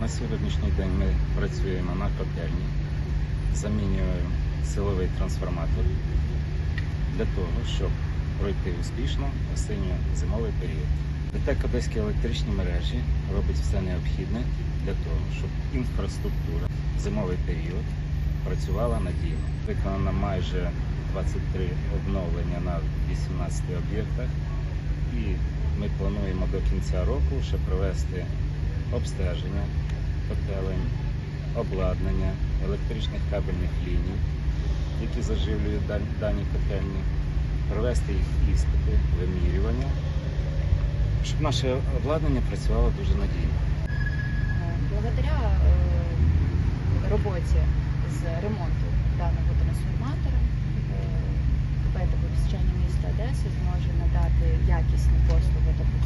На сьогоднішній день ми працюємо на котельні, замінюємо силовий трансформатор для того, щоб пройти успішно осінньо-зимовий період. ДТЕК Одеські електричні мережі робить все необхідне для того, щоб інфраструктура в зимовий період працювала надійно. Виконано майже 23 обновлення на 18 об'єктах, і ми плануємо до кінця року ще провести обстеження котелень, обладнання, електричних кабельних ліній, які заживлюють дані котельні, провести їх іспити, вимірювання, щоб наше обладнання працювало дуже надійно. Благодаря е, роботі з ремонту даного трансформатора КП «Теплопостачання міста Одеси зможе якісні послуги. Тобто